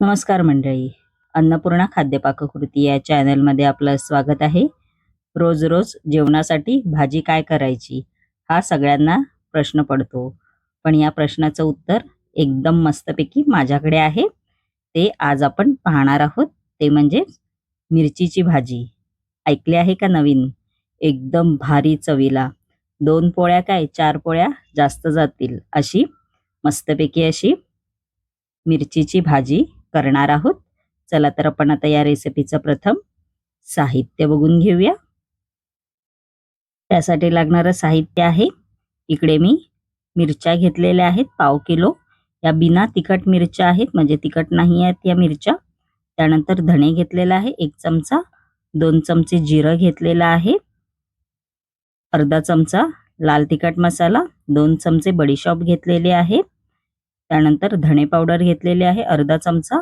नमस्कार मंडळी. अन्नपूर्णा खाद्यपाककृती या चॅनलमध्ये आपलं स्वागत आहे. रोज रोज जेवणासाठी भाजी काय करायची हा सगळ्यांना प्रश्न पडतो. पण या प्रश्नाचं उत्तर एकदम मस्तपैकी माझ्याकडे आहे. ते आज आपण पाहणार आहोत. ते म्हणजे मिरचीची भाजी. ऐकले आहे का नवीन? एकदम भारी चवीला. दोन पोळ्या काय चार पोळ्या जास्त जातील अशी मस्तपैकी अशी मिरचीची भाजी करणार आहोत. चला तर आपण आता या रेसिपीचं प्रथम साहित्य बघून घेऊया. त्यासाठी लागणारं साहित्य आहे. इकडे मी मिरच्या घेतलेल्या आहेत पाव किलो. या बिना तिखट मिरच्या आहेत म्हणजे तिखट नाही आहेत या मिरच्या. त्यानंतर धणे घेतलेला आहे एक चमचा. दोन चमचे जिरं घेतलेलं आहे. अर्धा चमचा लाल तिखट मसाला. दोन चमचे बडीशॉप घेतलेले आहे. त्यानंतर धणे पावडर घेतलेले आहे अर्धा चमचा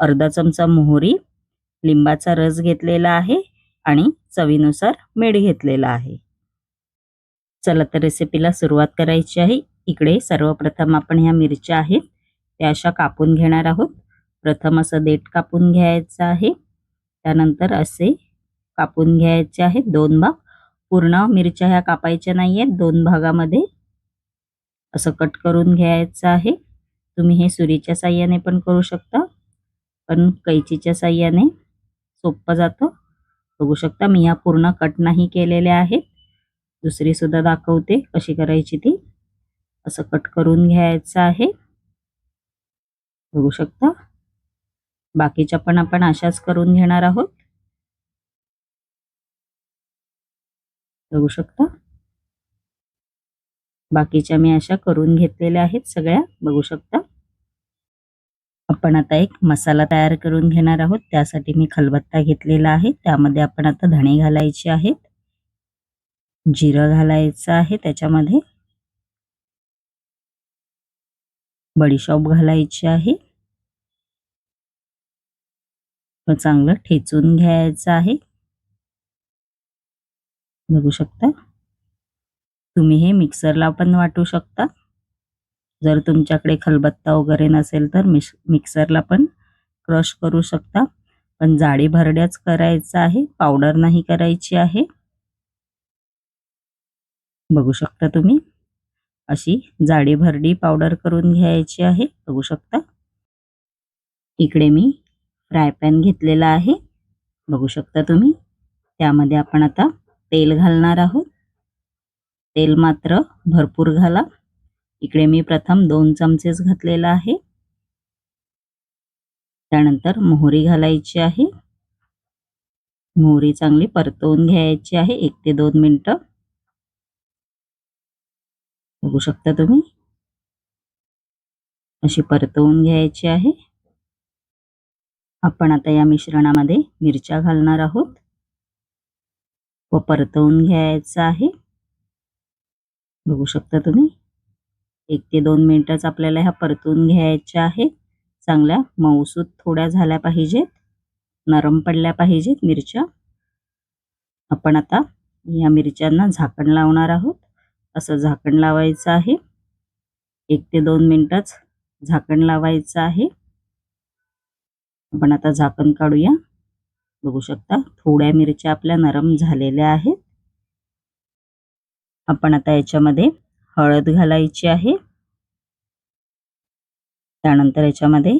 अर्धा चमचा मोहरी लिंबाचा रस घेतलेला आहे आणि चवीनुसार मीठ घेतलेला आहे. चला तर रेसिपीला सुरुवात करायची आहे. इकडे सर्वप्रथम आपण ह्या मिरच्या आहेत त्या अशा कापून घेणार आहोत. प्रथम असं देठ कापून घ्यायचं आहे. त्यानंतर असे कापून घ्यायचे आहेत दोन भाग. पूर्ण मिरच्या ह्या कापायच्या नाही आहेत दोन भागामध्ये असं कट करून घ्यायचं आहे. तुम्ही हे सुरीच्या साह्याने पण करू शकता. पण कैचीच्या साह्याने सोपं जातं. बघू शकता मी ह्या पूर्ण कट नाही केलेल्या आहेत. दुसरी सुद्धा दाखवते कशी करायची ती. असं कट करून घ्यायचं आहे. बघू शकता. बाकीच्या पण आपण अशाच करून घेणार आहोत. बघू शकता. बाकीच्या मी अशा करून घेतलेल्या आहेत सगळ्या. बघू शकता. आपण आता एक मसाला तयार करून घेणार आहोत. त्यासाठी मी खलबत्ता घेतलेला आहे. त्यामध्ये आपण आता धणे घालायचे आहेत. जिरं घालायचं आहे त्याच्यामध्ये. बडीशॉप घालायची आहे. चांगलं ठेचून घ्यायचं आहे. बघू शकता. तुम्ही हे मिक्सरला पण वाटू शकता. जर तुमच्याकडे खलबत्ता वगैरे नसेल तर मिक्स मिक्सरला पण क्रश करू शकता. पण जाडी भरड्याच करायचं आहे पावडर नाही करायची आहे. बघू शकता तुम्ही. अशी जाडी भरडी पावडर करून घ्यायची आहे. बघू शकता. इकडे मी फ्राय पॅन घेतलेला आहे. बघू शकता तुम्ही. त्यामध्ये आपण आता तेल घालणार आहोत. तेल मात्र भरपूर घाला. इकडे मी प्रथम दोन चमचेच घातलेला आहे. त्यानंतर मोहरी घालायची आहे. मोहरी चांगली परतवून घ्यायची आहे एक ते दोन मिनटं. बघू शकता तुम्ही? अशी परतवून घ्यायची आहे. आपण आता या मिश्रणामध्ये मिरच्या घालणार आहोत. व परतवून घ्यायचं आहे. बघू शकता तुम्ही. एक ते दोन मिनिटच आपल्याला ह्या परतून घ्यायच्या आहेत. चांगल्या मऊसूत थोड्या झाल्या पाहिजेत. नरम पडल्या पाहिजेत मिरच्या. आपण आता या मिरच्यांना झाकण लावणार आहोत. असं झाकण लावायचं आहे. एक ते दोन मिनिटच झाकण लावायचं आहे. आपण आता झाकण काढूया. बघू शकता थोड्या मिरच्या आपल्या नरम झालेल्या आहेत. आपण आता याच्यामध्ये हळद घालायची आहे. त्यानंतर याच्यामध्ये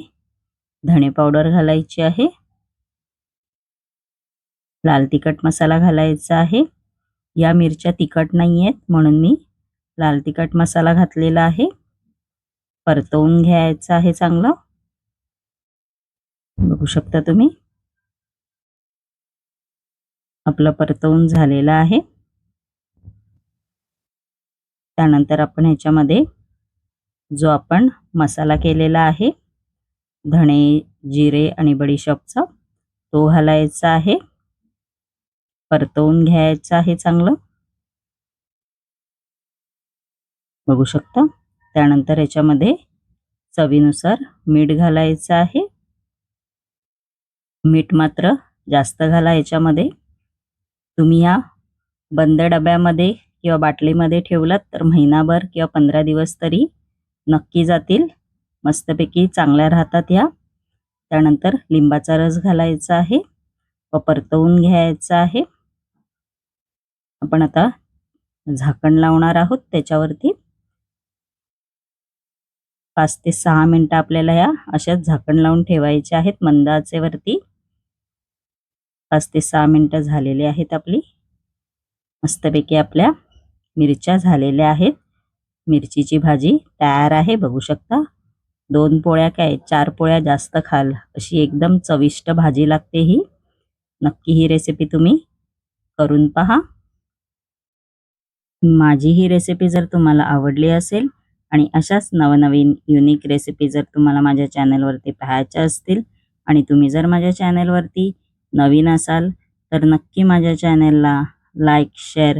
धणे पावडर घालायची आहे. लाल तिखट मसाला घालायचा आहे. या मिरच्या तिखट नाही आहेत म्हणून मी लाल तिखट मसाला घातलेला आहे. परतवून घ्यायचं आहे चांगलं. बघू शकता तुम्ही. आपलं परतवून झालेलं आहे. त्यानंतर आपण ह्याच्यामध्ये जो आपण मसाला केलेला आहे धणे जिरे आणि बडीशॉपचा तो घालायचा आहे. परतवून घ्यायचा आहे चांगलं. बघू शकता? त्यानंतर याच्यामध्ये चवीनुसार मीठ घालायचं आहे. मीठ मात्र जास्त घाला याच्यामध्ये तुम्ही या बंद डब्यामध्ये किंवा बाटलीमध्ये ठेवलात तर महिनाभर किंवा पंधरा दिवस तरी नक्की जातील. मस्तपैकी चांगल्या राहतात ह्या त्यानंतर लिंबाचा रस घालायचा आहे. व परतवून घ्यायचा आहे. आपण आता झाकण लावणार आहोत त्याच्यावरती. पाच ते सहा मिनटं आपल्याला या अशाच झाकण लावून ठेवायचे आहेत मंद आचेवरती पाच ते सहा मिनिटं झालेली आहेत आपली. मस्तपैकी आपल्या मिरच्या झालेल्या आहेत. मिरचीची भाजी तयार आहे बघू शकता. दोन पोळ्या काय चार पोळ्या जास्त खाल अशी एकदम चविष्ट भाजी लागते ही. नक्की ही रेसिपी तुम्ही करून पहा. माझी ही रेसिपी जर तुम्हाला आवडली असेल आणि अशाच नवनवीन युनिक रेसिपी जर तुम्हाला माझ्या चॅनलवरती पाहायच्या असतील आणि तुम्ही जर माझ्या चॅनलवरती नवीन असाल तर नक्की माझ्या चॅनलला लाईक शेअर